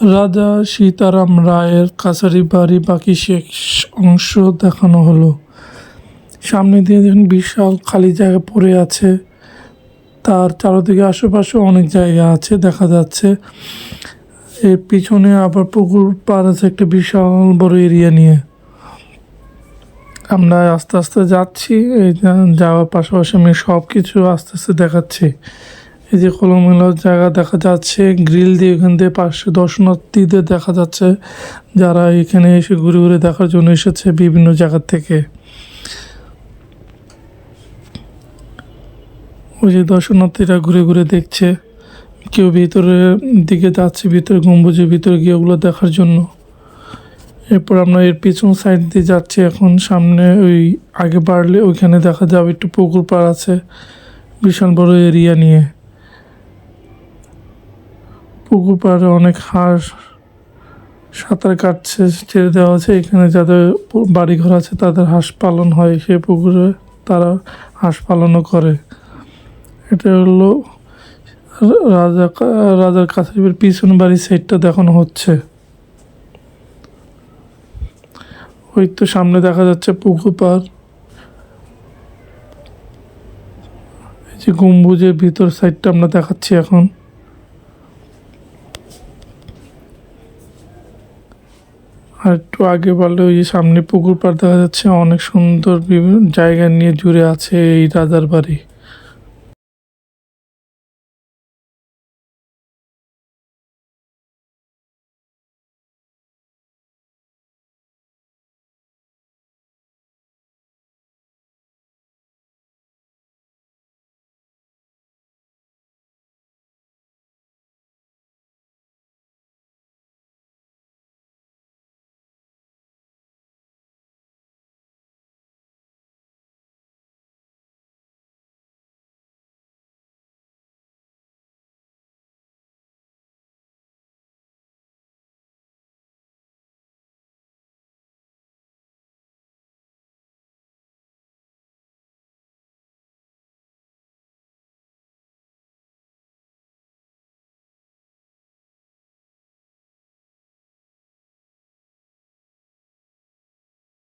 রাজা সীতারাম রায়ের কাছারি বাড়ি বাকি শেষ অংশ দেখানো হলো। সামনে দিয়ে দেখুন বিশাল খালি জায়গা পড়ে আছে। তার চারদিকে আশেপাশে অনেক জায়গা আছে, দেখা যাচ্ছে। এর পিছনে আবার পুকুর পার আছে একটা বিশাল বড় এরিয়া নিয়ে। আমরা আস্তে আস্তে যাচ্ছি, এই যাওয়ার পাশাপাশি আমি সব কিছু আস্তে আস্তে দেখাচ্ছি। এই যে খোলামেলা জায়গা দেখা যাচ্ছে, গ্রিল দিয়ে এখান দিয়ে পাশে দর্শনার্থীদের দেখা যাচ্ছে, যারা এখানে এসে ঘুরে ঘুরে দেখার জন্য এসেছে বিভিন্ন জায়গা থেকে। ওই যে দর্শনার্থীরা ঘুরে ঘুরে দেখছে, কেউ ভিতরের দিকে যাচ্ছে, ভিতরে গম্বুজের ভিতরে গিয়ে ওগুলো দেখার জন্য। এরপর আমরা এর পিছন সাইড দিয়ে যাচ্ছি এখন, সামনে ওই আগে বাড়লে ওইখানে দেখা যাবে একটু পুকুর পাড় আছে, বিশাল বড় এরিয়া নিয়ে। পুকুর পাড়ে অনেক হাঁস, সাঁতার কাটছে, ছেড়ে দেওয়া আছে। এখানে যাদের পু- বাড়িঘর আছে, তাদের হাঁস পালন হয় সে পুকুরে। তারা হাঁস পালনও করে। এটা হলো রাজা রাজার কাছারির পিছন বাড়ির সাইডটা দেখানো হচ্ছে। ওই তো সামনে দেখা যাচ্ছে পুকুর পাড়। এই যে গম্বুজের ভিতর সাইডটা আমরা দেখাচ্ছি এখন। আর একটু আগে বললে ওই সামনে পুকুর পাড় দেখা যাচ্ছে, অনেক সুন্দর বিভিন্ন জায়গা নিয়ে জুড়ে আছে এই রাজার বাড়ি।